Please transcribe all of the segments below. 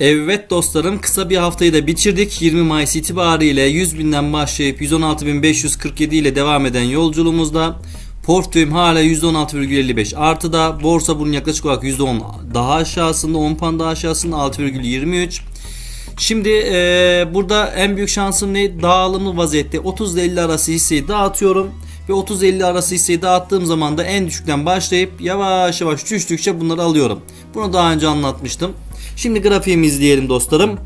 Evet dostlarım kısa bir haftayı da bitirdik. 20 Mayıs itibariyle 100 binden başlayıp 116.547 ile devam eden yolculuğumuzda portföyüm hala %16,55 artıda. Borsa bunun yaklaşık olarak %10 daha aşağısında 10 puan daha aşağısında 6,23. Şimdi eee, burada en büyük şansım ne? Dağılımlı vaziyette 30 ile 50 arası hisseyi dağıtıyorum. Ve 30-50 arası hisseyi dağıttığım zaman da en düşükten başlayıp yavaş yavaş düştükçe bunları alıyorum. Bunu daha önce anlatmıştım. Şimdi grafiğimi izleyelim dostlarım.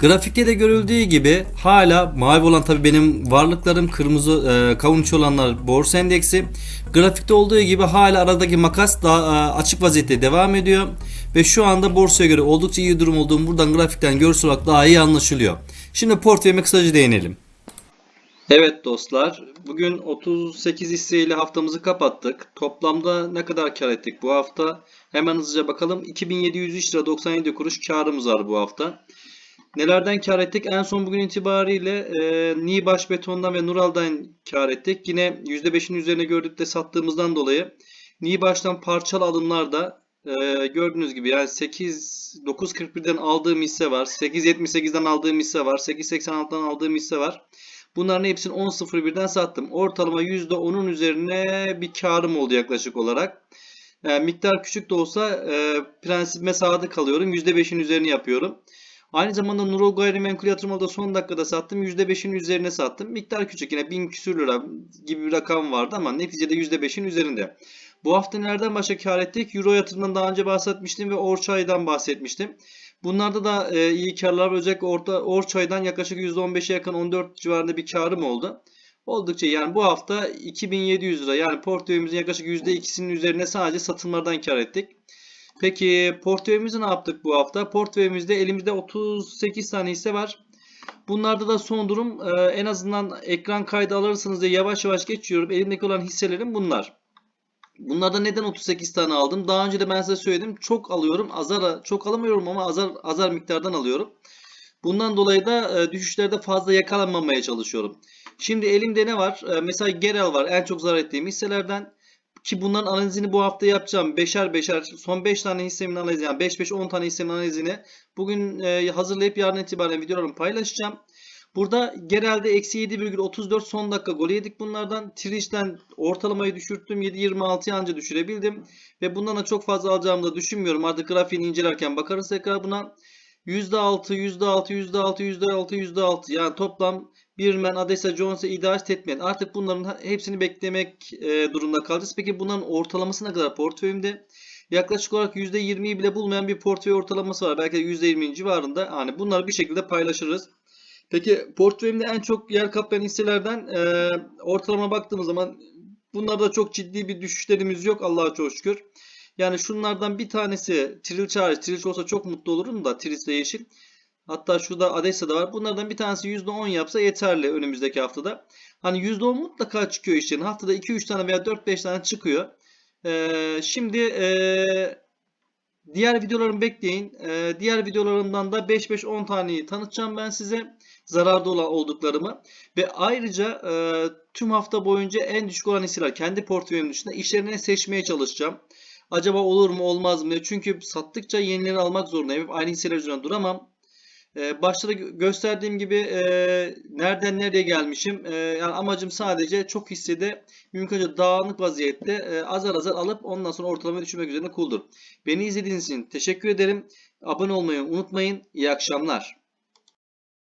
Grafikte de görüldüğü gibi hala mavi olan tabi benim varlıklarım kırmızı e, kavunç olanlar borsa endeksi. Grafikte olduğu gibi hala aradaki makas daha e, açık vaziyette devam ediyor. Ve şu anda borsaya göre oldukça iyi durum olduğum buradan grafikten görsel olarak daha iyi anlaşılıyor. Şimdi portföyüme kısaca değinelim. Evet dostlar, bugün 38 hisseyle haftamızı kapattık. Toplamda ne kadar kar ettik bu hafta? Hemen hızlıca bakalım. 2703 lira 97 kuruş karımız var bu hafta. Nelerden kar ettik? En son bugün itibariyle e, Nibaş Beton'dan ve Nural'dan kar ettik. Yine %5'in üzerine gördük de sattığımızdan dolayı Nibaş'tan parçalı alımlarda e, gördüğünüz gibi yani 8 9.41'den aldığım hisse var. 8.78'den aldığım hisse var. 8.86'dan aldığım hisse var. Bunların hepsini 10.01'den sattım. Ortalama %10'un üzerine bir karım oldu yaklaşık olarak. Yani miktar küçük de olsa e, prensibime sadık kalıyorum. %5'in üzerini yapıyorum. Aynı zamanda Nurol Gayrimenkul Yatırımı da son dakikada sattım. %5'in üzerine sattım. Miktar küçük yine 1000 küsür lira gibi bir rakam vardı ama neticede %5'in üzerinde. Bu hafta nereden başka kar ettik? Euro yatırımından daha önce bahsetmiştim ve Orçay'dan bahsetmiştim. Bunlarda da e, iyi karlar var. Özellikle orta, Orçay'dan yaklaşık %15'e yakın 14 civarında bir karım oldu. Oldukça yani bu hafta 2700 lira yani portföyümüzün yaklaşık %2'sinin üzerine sadece satımlardan kar ettik. Peki portföyümüzü ne yaptık bu hafta? Portföyümüzde elimizde 38 tane hisse var. Bunlarda da son durum e, en azından ekran kaydı alırsınız diye yavaş yavaş geçiyorum. Elimdeki olan hisselerim bunlar. Bunlardan neden 38 tane aldım? Daha önce de ben size söyledim. Çok alıyorum. Azar çok alamıyorum ama azar azar miktardan alıyorum. Bundan dolayı da e, düşüşlerde fazla yakalanmamaya çalışıyorum. Şimdi elimde ne var? E, mesela Gerel var. En çok zarar ettiğim hisselerden. Ki bunların analizini bu hafta yapacağım. Beşer beşer son 5 tane hissemin analizini yani 5 5 10 tane hissemin analizini bugün e, hazırlayıp yarın itibaren videolarımı paylaşacağım. Burada genelde eksi 7,34 son dakika gol yedik bunlardan. Trich'ten ortalamayı düşürttüm. 7.26'ya anca düşürebildim. Ve bundan da çok fazla alacağımı da düşünmüyorum. Artık grafiğini incelerken bakarız tekrar buna. %6, %6, %6, %6, %6 yani toplam Birmen, Adesa, Jones'a idare etmeyen. Artık bunların hepsini beklemek e, durumunda kalacağız. Peki bunların ortalaması ne kadar portföyümde? Yaklaşık olarak %20'yi bile bulmayan bir portföy ortalaması var. Belki de %20'nin civarında. Yani bunları bir şekilde paylaşırız. Peki portföyümde en çok yer kaplayan hisselerden e, ortalama baktığımız zaman bunlarda çok ciddi bir düşüşlerimiz yok Allah'a çok şükür. Yani şunlardan bir tanesi Trill Charge. Trill olsa çok mutlu olurum da Trill yeşil. Hatta şurada Adessa da var. Bunlardan bir tanesi %10 yapsa yeterli önümüzdeki haftada. Hani %10 mutlaka çıkıyor işlerin. Haftada 2-3 tane veya 4-5 tane çıkıyor. Ee, şimdi ee, diğer videolarımı bekleyin. Ee, diğer videolarımdan da 5-5-10 taneyi tanıtacağım ben size. Zararda olan olduklarımı. Ve ayrıca e, tüm hafta boyunca en düşük olan hisseler kendi portföyüm dışında işlerini seçmeye çalışacağım. Acaba olur mu olmaz mı? Çünkü sattıkça yenileri almak zorundayım. Hep aynı hisseler üzerine duramam. Ee, başta da gösterdiğim gibi e, nereden nereye gelmişim. E, yani amacım sadece çok hissede mümkünce dağınık vaziyette e, azar azar alıp ondan sonra ortalama düşürmek üzerine kuldur. Beni izlediğiniz için teşekkür ederim. Abone olmayı unutmayın. İyi akşamlar.